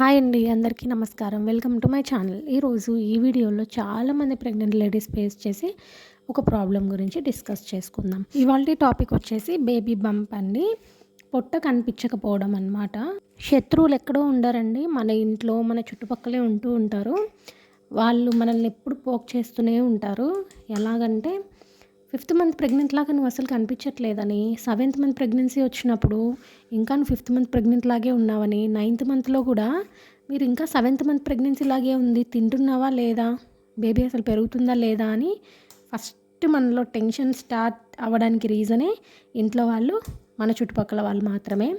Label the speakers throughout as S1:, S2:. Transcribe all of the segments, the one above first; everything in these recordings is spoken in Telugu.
S1: హాయ్ అండి అందరికీ నమస్కారం. Welcome to my channel. ఈరోజు ఈ వీడియోలో చాలామంది ప్రెగ్నెంట్ లేడీస్ ఫేస్ చేసి ఒక ప్రాబ్లం గురించి డిస్కస్ చేసుకుందాం. ఇవాళ టాపిక్ వచ్చేసి బేబీ బంప్ అండి. పొట్ట కనిపించకపోవడం అనమాట శత్రువులు ఎక్కడో ఉండరండి. మన ఇంట్లో మన చుట్టుపక్కలే ఉంటూ ఉంటారు. వాళ్ళు మనల్ని ఎప్పుడు పోక్ చేస్తూనే ఉంటారు. ఎలాగంటే ఫిఫ్త్ మంత్ ప్రెగ్నెంట్ లాగా నువ్వు అసలు కనిపించట్లేదని సెవెంత్ మంత్ ప్రెగ్నెన్సీ వచ్చినప్పుడు ఇంకా నువ్వు ఫిఫ్త్ మంత్ ప్రెగ్నెంట్ లాగే ఉన్నావని నైన్త్ మంత్లో కూడా మీరు ఇంకా సెవెంత్ మంత్ ప్రెగ్నెన్సీ లాగే ఉంది తింటున్నావా లేదా బేబీ అసలు పెరుగుతుందా లేదా అని ఫస్ట్ మనలో టెన్షన్ స్టార్ట్ అవ్వడానికి రీజనే ఇంట్లో వాళ్ళు మన చుట్టుపక్కల వాళ్ళు మాత్రమే.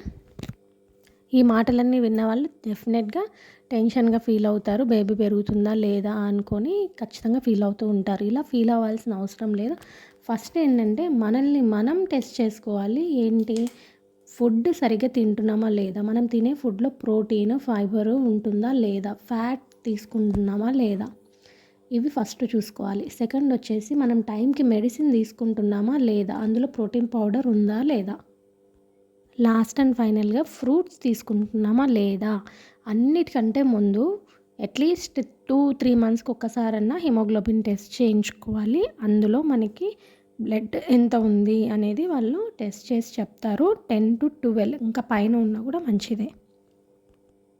S1: ఈ మాటలన్నీ విన్న వాళ్ళు డెఫినెట్గా టెన్షన్గా ఫీల్ అవుతారు. బేబీ పెరుగుతుందా లేదా అనుకొని ఖచ్చితంగా ఫీల్ అవుతూ ఉంటారు. ఇలా ఫీల్ అవ్వాల్సిన అవసరం లేదు. ఫస్ట్ ఏంటంటే మనల్ని మనం టెస్ట్ చేసుకోవాలి. ఏంటి? ఫుడ్ సరిగ్గా తింటున్నామా లేదా? మనం తినే ఫుడ్లో ప్రోటీన్ ఫైబర్ ఉంటుందా లేదా? ఫ్యాట్ తీసుకుంటున్నామా లేదా? ఇవి ఫస్ట్ చూసుకోవాలి. సెకండ్ వచ్చేసి మనం టైంకి మెడిసిన్ తీసుకుంటున్నామా లేదా? అందులో ప్రోటీన్ పౌడర్ ఉందా లేదా? లాస్ట్ అండ్ ఫైనల్గా ఫ్రూట్స్ తీసుకుంటున్నామా లేదా? అన్నిటికంటే ముందు అట్లీస్ట్ టూ త్రీ మంత్స్కి ఒక్కసారన్నా హిమోగ్లోబిన్ టెస్ట్ చేయించుకోవాలి. అందులో మనకి బ్లడ్ ఎంత ఉంది అనేది వాళ్ళు టెస్ట్ చేసి చెప్తారు. టెన్ టు ట్వెల్వ్ ఇంకా పైన ఉన్నా కూడా మంచిదే.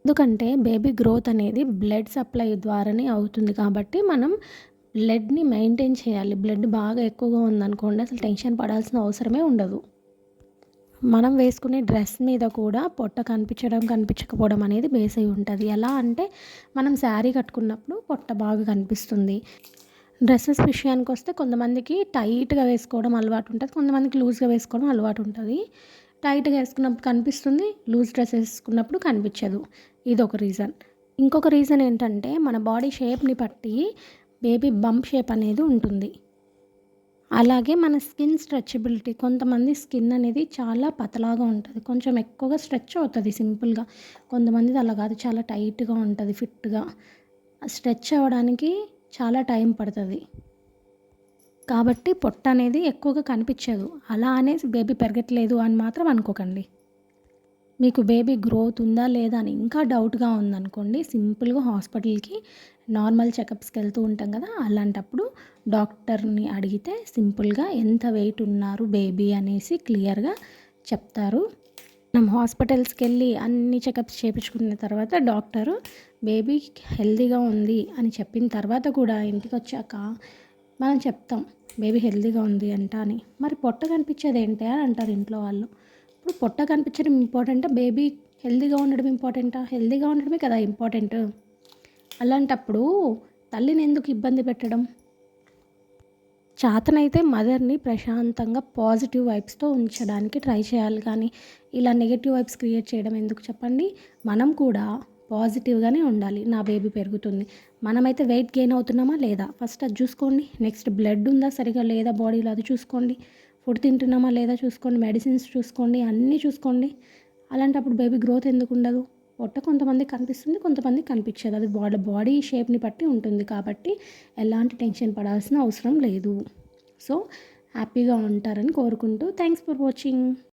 S1: ఎందుకంటే బేబీ గ్రోత్ అనేది బ్లడ్ సప్లై ద్వారానే అవుతుంది కాబట్టి మనం బ్లడ్ని మెయింటైన్ చేయాలి. బ్లడ్ బాగా ఎక్కువగా ఉందనుకోండి అసలు టెన్షన్ పడాల్సిన అవసరమే ఉండదు. మనం వేసుకునే డ్రెస్ మీద కూడా పొట్ట కనిపించడం కనిపించకపోవడం అనేది బేస్ అయి ఉంటుంది. ఎలా అంటే మనం శారీ కట్టుకున్నప్పుడు పొట్ట బాగా కనిపిస్తుంది. డ్రెస్సెస్ విషయానికి వస్తే కొంతమందికి టైట్గా వేసుకోవడం అలవాటు ఉంటుంది కొంతమందికి లూజ్గా వేసుకోవడం అలవాటు ఉంటుంది. టైట్గా వేసుకున్నప్పుడు కనిపిస్తుంది లూజ్ డ్రెస్ వేసుకున్నప్పుడు కనిపించదు. ఇది ఒక రీజన్ ఇంకొక రీజన్ ఏంటంటే మన బాడీ షేప్ని బట్టి బేబీ బంప్ షేప్ అనేది ఉంటుంది. అలాగే మన స్కిన్ స్ట్రెచబిలిటీ కొంతమంది స్కిన్ అనేది చాలా పతలాగా ఉంటుంది. కొంచెం ఎక్కువగా స్ట్రెచ్ అవుతుంది సింపుల్గా. కొంతమంది అలా కాదు చాలా టైట్గా ఉంటుంది ఫిట్గా. స్ట్రెచ్ అవ్వడానికి చాలా టైం పడుతుంది. కాబట్టి పొట్ట అనేది ఎక్కువగా కనిపించదు. అలా అనేసి బేబీ పెరగట్లేదు అని మాత్రం అనుకోకండి. మీకు బేబీ గ్రోత్ ఉందా లేదా అని ఇంకా డౌట్గా ఉందనుకోండి సింపుల్గా హాస్పిటల్కి నార్మల్ చెకప్స్కి వెళ్తూ ఉంటాం కదా అలాంటప్పుడు డాక్టర్ని అడిగితే సింపుల్గా ఎంత వెయిట్ ఉన్నారు బేబీ అనేసి క్లియర్గా చెప్తారు. మనం హాస్పిటల్స్కి వెళ్ళి అన్ని చెకప్స్ చేయించుకున్న తర్వాత డాక్టరు బేబీ హెల్దీగా ఉంది అని చెప్పిన తర్వాత కూడా ఇంటికి వచ్చాక మనం చెప్తాం బేబీ హెల్దీగా ఉంది అంట అని. మరి పొట్ట కనిపించేది ఏంటి అని అంటారు ఇంట్లో వాళ్ళు. ఇప్పుడు పొట్ట కనిపించడం ఇంపార్టెంటా? బేబీ హెల్దీగా ఉండడం ఇంపార్టెంటా? హెల్దీగా ఉండడమే కదా ఇంపార్టెంట్. అలాంటప్పుడు తల్లిని ఎందుకు ఇబ్బంది పెట్టడం? చాతనైతే మదర్ని ప్రశాంతంగా పాజిటివ్ వైబ్స్తో ఉంచడానికి ట్రై చేయాలి. కానీ ఇలా నెగిటివ్ వైబ్స్ క్రియేట్ చేయడం ఎందుకు చెప్పండి? మనం కూడా పాజిటివ్గానే ఉండాలి. నా బేబీ పెరుగుతుంది. మనమైతే వెయిట్ గెయిన్ అవుతున్నామా లేదా? ఫస్ట్ అది చూసుకోండి. నెక్స్ట్ బ్లడ్ ఉందా సరిగా లేదా బాడీలో అది చూసుకోండి. ఫుడ్ తింటున్నామా లేదా చూసుకోండి మెడిసిన్స్ చూసుకోండి అన్నీ చూసుకోండి. అలాంటప్పుడు బేబీ గ్రోత్ ఎందుకు ఉండదు? పొట్ట కొంతమంది కనిపిస్తుంది కొంతమంది కనిపించదు. అది బాడీ బాడీ షేప్ని బట్టి ఉంటుంది కాబట్టి ఎలాంటి టెన్షన్ పడాల్సిన అవసరం లేదు. సో హ్యాపీగా ఉంటారని కోరుకుంటూ థ్యాంక్స్ ఫర్ వాచింగ్.